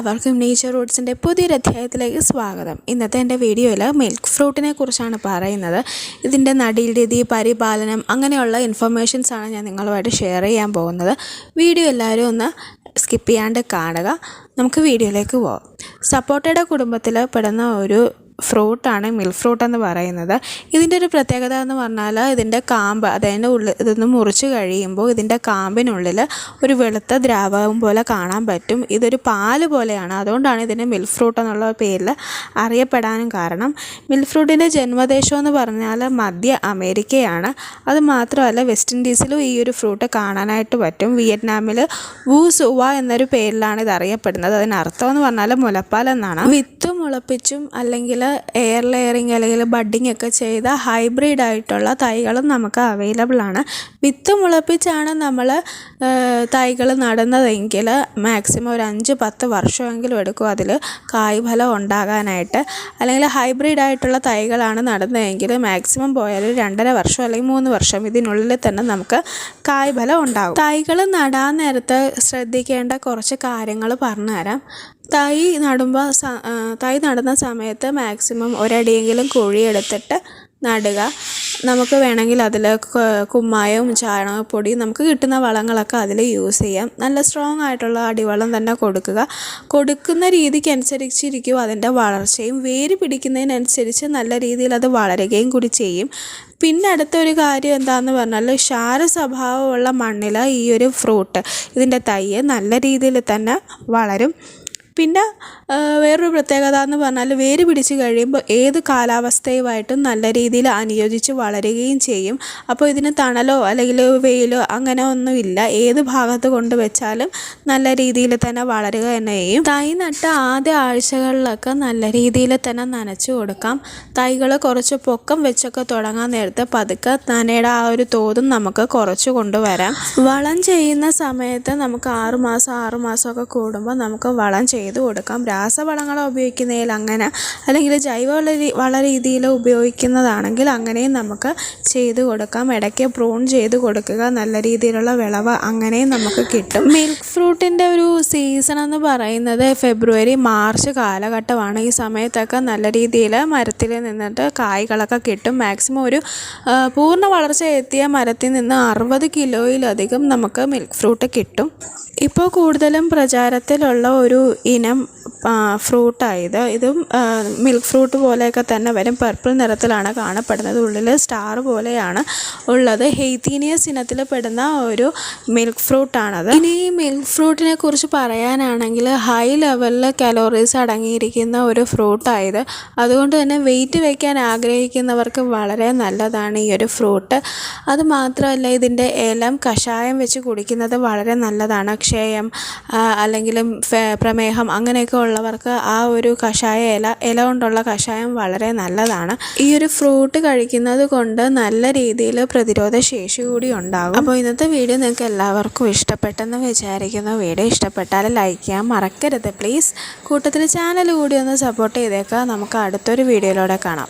എല്ലാവർക്കും നേച്ചർ റൂട്ട്സിന്റെ പുതിയൊരു അധ്യായത്തിലേക്ക് സ്വാഗതം. ഇന്നത്തെ എന്റെ വീഡിയോയിൽ മിൽക്ക് ഫ്രൂട്ടിനെ കുറിച്ചാണ് പറയുന്നത്. ഇതിന്റെ നടീൽരീതി പരിപാലനം അങ്ങനെയുള്ള ഇൻഫർമേഷൻസാണ് ഞാൻ നിങ്ങളുമായിട്ട് ഷെയർ ചെയ്യാൻ പോകുന്നത്. വീഡിയോ എല്ലാവരും ഒന്ന് സ്കിപ്പ് ചെയ്യാണ്ട് കാണുക. നമുക്ക് വീഡിയോയിലേക്ക് പോവാം. സപ്പോട്ടയുടെ കുടുംബത്തിൽ പെടുന്ന ഒരു ഫ്രൂട്ടാണ് മിൽക്ക് ഫ്രൂട്ട് എന്ന് പറയുന്നത്. ഇതിന്റെ ഒരു പ്രത്യേകത എന്ന് പറഞ്ഞാൽ ഇതിന്റെ കാമ്പ് അതായത് ഉള്ളിൽ ഇതൊന്ന് മുറിച്ച് കഴിയുമ്പോൾ ഇതിന്റെ കാമ്പിനുള്ളിൽ ഒരു വെളുത്ത ദ്രാവകം പോലെ കാണാൻ പറ്റും. ഇതൊരു പാൽ പോലെയാണ്. അതുകൊണ്ടാണ് ഇതിനെ മിൽക്ക് ഫ്രൂട്ട് എന്നുള്ള പേരിൽ അറിയപ്പെടാനും കാരണം. മിൽക്ക് ഫ്രൂട്ടിന്റെ ജന്മദേശം എന്ന് പറഞ്ഞാൽ മധ്യ അമേരിക്കയാണ്. അത് മാത്രമല്ല വെസ്റ്റ് ഇൻഡീസിലും ഈ ഒരു ഫ്രൂട്ട് കാണാനായിട്ട് പറ്റും. വിയറ്റ്നാമിൽ വൂ സുവ എന്നൊരു പേരിലാണ് ഇത് അറിയപ്പെടുന്നത്. അതിനർത്ഥം എന്ന് പറഞ്ഞാൽ മുലപ്പാൽ എന്നാണ്. വിത്ത് മുളപ്പിച്ചും അല്ലെങ്കിൽ എയർ ലെയറിങ് അല്ലെങ്കിൽ ബഡ്ഡിങ് ഒക്കെ ചെയ്ത ഹൈബ്രിഡ് ആയിട്ടുള്ള തൈകളും നമുക്ക് അവൈലബിൾ ആണ്. വിത്ത് മുളപ്പിച്ചാണ് നമ്മൾ തൈകൾ നടുന്നതെങ്കിൽ മാക്സിമം ഒരു അഞ്ച് പത്ത് വർഷമെങ്കിലും എടുക്കും അതിൽ കായ്ഫലം ഉണ്ടാകാനായിട്ട്. അല്ലെങ്കിൽ ഹൈബ്രിഡ് ആയിട്ടുള്ള തൈകളാണ് നടുന്നതെങ്കിൽ മാക്സിമം പോയാൽ രണ്ടര വർഷം അല്ലെങ്കിൽ മൂന്ന് വർഷം ഇതിനുള്ളിൽ തന്നെ നമുക്ക് കായ്ഫലം ഉണ്ടാകും. തൈകൾ നടാൻ നേരത്ത് ശ്രദ്ധിക്കേണ്ട കുറച്ച് കാര്യങ്ങൾ പറഞ്ഞുതരാം. തൈ നടുമ്പോൾ നടുന്ന സമയത്ത് മാക്സിമം ഒരടിയെങ്കിലും കുഴിയെടുത്തിട്ട് നടുക. നമുക്ക് വേണമെങ്കിൽ അതിൽ കുമ്മായവും ചാണകപ്പൊടിയും നമുക്ക് കിട്ടുന്ന വളങ്ങളൊക്കെ അതിൽ യൂസ് ചെയ്യാം. നല്ല സ്ട്രോങ് ആയിട്ടുള്ള അടിവളം തന്നെ കൊടുക്കുക. കൊടുക്കുന്ന രീതിക്ക് അനുസരിച്ചിരിക്കും അതിന്റെ വളർച്ചയും. വേര് പിടിക്കുന്നതിനനുസരിച്ച് നല്ല രീതിയിൽ അത് വളരുകയും കൂടി ചെയ്യും. പിന്നെ അടുത്തൊരു കാര്യം എന്താണെന്ന് പറഞ്ഞാൽ ക്ഷാര സ്വഭാവമുള്ള മണ്ണിൽ ഈ ഒരു ഫ്രൂട്ട് ഇതിന്റെ തൈ നല്ല രീതിയിൽ തന്നെ വളരും. പിന്നെ വേറൊരു പ്രത്യേകത എന്ന് പറഞ്ഞാൽ വേര് പിടിച്ച് കഴിയുമ്പോൾ ഏത് കാലാവസ്ഥയുമായിട്ടും നല്ല രീതിയിൽ അനുയോജിച്ച് വളരുകയും ചെയ്യും. അപ്പോൾ ഇതിന് തണലോ അല്ലെങ്കിൽ വെയിലോ അങ്ങനെ ഒന്നുമില്ല. ഏത് ഭാഗത്ത് കൊണ്ട് വെച്ചാലും നല്ല രീതിയിൽ തന്നെ വളരുക തന്നെ ചെയ്യും. തൈ നട്ട ആദ്യ ആഴ്ചകളിലൊക്കെ നല്ല രീതിയിൽ തന്നെ നനച്ചു കൊടുക്കാം. തൈകൾ കുറച്ച് പൊക്കം വെച്ചൊക്കെ തുടങ്ങാൻ നേരത്തെ പതുക്കെ നനയുടെ ആ ഒരു തോതും നമുക്ക് കുറച്ച് കൊണ്ടുവരാം. വളം ചെയ്യുന്ന സമയത്ത് നമുക്ക് ആറുമാസം ആറുമാസമൊക്കെ കൂടുമ്പോൾ നമുക്ക് വളം ചെയ്ത് കൊടുക്കാം. രാസവളങ്ങൾ ഉപയോഗിക്കുന്നതിൽ അങ്ങനെ അല്ലെങ്കിൽ ജൈവ വള രീതിയിൽ ഉപയോഗിക്കുന്നതാണെങ്കിൽ അങ്ങനെയും നമുക്ക് ചെയ്ത് കൊടുക്കാം. ഇടയ്ക്ക് പ്രൂൺ ചെയ്ത് കൊടുക്കുക. നല്ല രീതിയിലുള്ള വിളവ് അങ്ങനെയും നമുക്ക് കിട്ടും. മിൽക്ക് ഫ്രൂട്ടിന്റെ ഒരു സീസൺ എന്ന് പറയുന്നത് ഫെബ്രുവരി മാർച്ച് കാലഘട്ടമാണ്. ഈ സമയത്തൊക്കെ നല്ല രീതിയിൽ മരത്തിൽ നിന്നിട്ട് കായ്കളൊക്കെ കിട്ടും. മാക്സിമം ഒരു പൂർണ വളർച്ച എത്തിയ മരത്തിൽ നിന്ന് അറുപത് കിലോയിലധികം നമുക്ക് മിൽക്ക് ഫ്രൂട്ട് കിട്ടും. ഇപ്പോൾ കൂടുതലും പ്രചാരത്തിലുള്ള ഒരു ഇനം ഫ്രൂട്ടായത്. ഇതും മിൽക്ക് ഫ്രൂട്ട് പോലെയൊക്കെ തന്നെ വരും. പർപ്പിൾ നിറത്തിലാണ് കാണപ്പെടുന്നത്. ഉള്ളിൽ സ്റ്റാർ പോലെയാണ് ഉള്ളത്. ഹെയ്ത്തീനിയസ് ഇനത്തിൽ പെടുന്ന ഒരു മിൽക്ക് ഫ്രൂട്ടാണത്. ഇനി ഈ മിൽക്ക് ഫ്രൂട്ടിനെ കുറിച്ച് പറയാനാണെങ്കിൽ ഹൈ ലെവലിൽ കലോറീസ് അടങ്ങിയിരിക്കുന്ന ഒരു ഫ്രൂട്ടായത്. അതുകൊണ്ട് തന്നെ വെയിറ്റ് വയ്ക്കാൻ ആഗ്രഹിക്കുന്നവർക്ക് വളരെ നല്ലതാണ് ഈ ഒരു ഫ്രൂട്ട്. അത് മാത്രമല്ല ഇതിന്റെ ഇലം കഷായം വെച്ച് കുടിക്കുന്നത് വളരെ നല്ലതാണ്. ക്ഷയം അല്ലെങ്കിൽ പ്രമേഹം അങ്ങനെയൊക്കെ ഉള്ളവർക്ക് ആ ഒരു കഷായ ഇല ഇല കൊണ്ടുള്ള കഷായം വളരെ നല്ലതാണ്. ഈ ഒരു ഫ്രൂട്ട് കഴിക്കുന്നത് കൊണ്ട് നല്ല രീതിയിൽ പ്രതിരോധ ശേഷി കൂടി ഉണ്ടാകും. അപ്പോൾ ഇന്നത്തെ വീഡിയോ നിങ്ങൾക്ക് എല്ലാവർക്കും ഇഷ്ടപ്പെട്ടെന്ന് വിചാരിക്കുന്നു. വീഡിയോ ഇഷ്ടപ്പെട്ടാൽ ലൈക്ക് ചെയ്യാൻ മറക്കരുത്. പ്ലീസ് കൂട്ടത്തിൽ ചാനൽ കൂടി ഒന്ന് സപ്പോർട്ട് ചെയ്തേക്കാം നമുക്ക് അടുത്തൊരു വീഡിയോയിലൂടെ കാണാം.